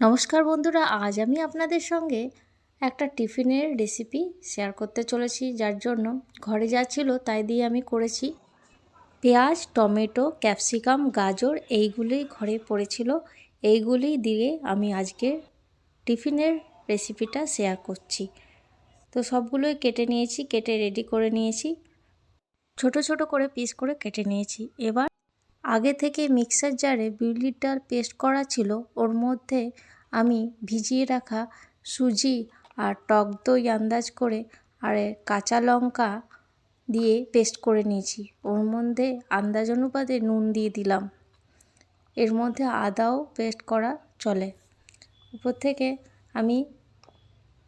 নমস্কার বন্ধুরা, আজ আমি আপনাদের সঙ্গে একটা টিফিনের রেসিপি শেয়ার করতে চলেছি, যার জন্য ঘরে যা ছিল তাই দিয়ে আমি করেছি। পেঁয়াজ, টমেটো, ক্যাপসিকাম, গাজর এইগুলি ঘরে পড়েছিল। এইগুলি দিয়ে আমি আজকে টিফিনের রেসিপিটা শেয়ার করছি। তো সবগুলোই কেটে নিয়েছি, কেটে রেডি করে নিয়েছি। ছোট ছোট করে পিস করে কেটে নিয়েছি। এবার আগে থেকে মিক্সার জারে বিউলির ডাল পেস্ট করা ছিল, ওর মধ্যে আমি ভিজিয়ে রাখা সুজি আর টক দই আন্দাজ করে আর কাঁচা লঙ্কা দিয়ে পেস্ট করে নিয়েছি। ওর মধ্যে আন্দাজ অনুপাতে নুন দিয়ে দিলাম। এর মধ্যে আদাও পেস্ট করা চলে। উপর থেকে আমি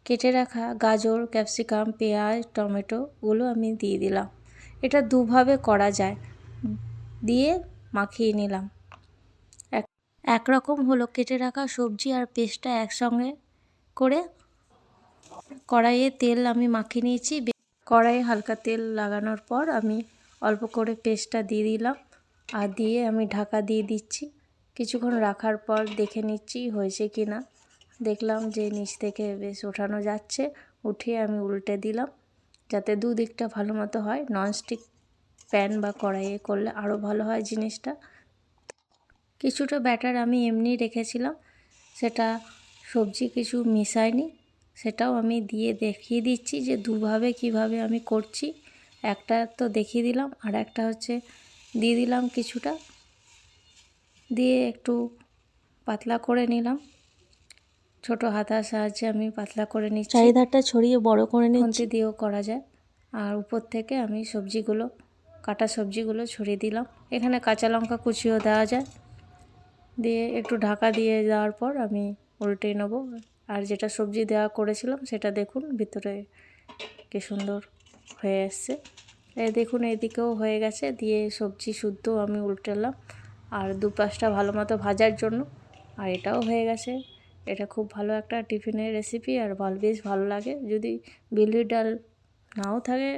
কেটে রাখা গাজর, ক্যাপসিকাম, পেঁয়াজ টমেটোগুলো আমি দিয়ে দিলাম। এটা দুভাবে করা যায়। দিয়ে মাখিয়ে নিলাম। এক, একরকম হলো কেটে রাখা সবজি আর পেস্টটা একসঙ্গে করে কড়াইয়ে তেল আমি মাখিয়ে নিয়েছি। কড়াইয়ে হালকা তেল লাগানোর পর আমি অল্প করে পেস্টটা দিয়ে দিলাম আর দিয়ে আমি ঢাকা দিয়ে দিচ্ছি। কিছুক্ষণ রাখার পর দেখে নিচ্ছি হয়েছে কি না। দেখলাম যে নিচ থেকে বেশ ওঠানো যাচ্ছে। উঠিয়ে আমি উল্টে দিলাম যাতে দুদিকটা ভালো মতো হয়। ননস্টিক প্যান বা কড়াইয়ে করলে আরও ভালো হয় জিনিসটা। কিছুটা ব্যাটার আমি এমনি রেখেছিলাম সেটা সবজি কিছু মিশাইনি সেটাও আমি দিয়ে দেখিয়ে দিচ্ছি যে দুভাবে কীভাবে আমি করছি। একটা তো দেখিয়ে দিলাম আর একটা হচ্ছে দিয়ে দিলাম কিছুটা। দিয়ে একটু পাতলা করে নিলাম। ছোট হাতার সাহায্যে আমি পাতলা করে নিচ্ছি। চারিধারটা ছড়িয়ে বড় করে নিচ্ছি। দিয়েও করা যায়। আর উপর থেকে আমি সবজিগুলো কাটা সবজিগুলো ছড়িয়ে দিলাম। এখানে কাঁচা লঙ্কা কুচিও দেওয়া যায়। দিয়ে একটু ঢাকা দিয়ে দেওয়ার পর আমি উল্টে নেব। আর যেটা সবজি দেওয়া করেছিলাম সেটা দেখুন ভিতরে কি সুন্দর হয়ে আসছে দেখুন এদিকেও হয়ে গেছে। দিয়ে সবজি শুদ্ধ আমি উল্টেলাম আর দুপাশটা ভালো মতো ভাজার জন্য। আর এটাও হয়ে গেছে। এটা খুব ভালো একটা টিফিনের রেসিপি আর ভালো বেশ ভালো লাগে। যদি বিউলির ডাল নাও থাকে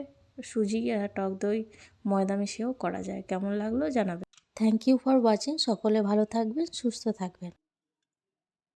সুজি আর টক দই, ময়দা মিশিয়েও করা যায়। কেমন লাগল জানাবেন। থ্যাংক ইউ ফর ওয়াচিং সকলে ভালো থাকবেন, সুস্থ থাকবেন।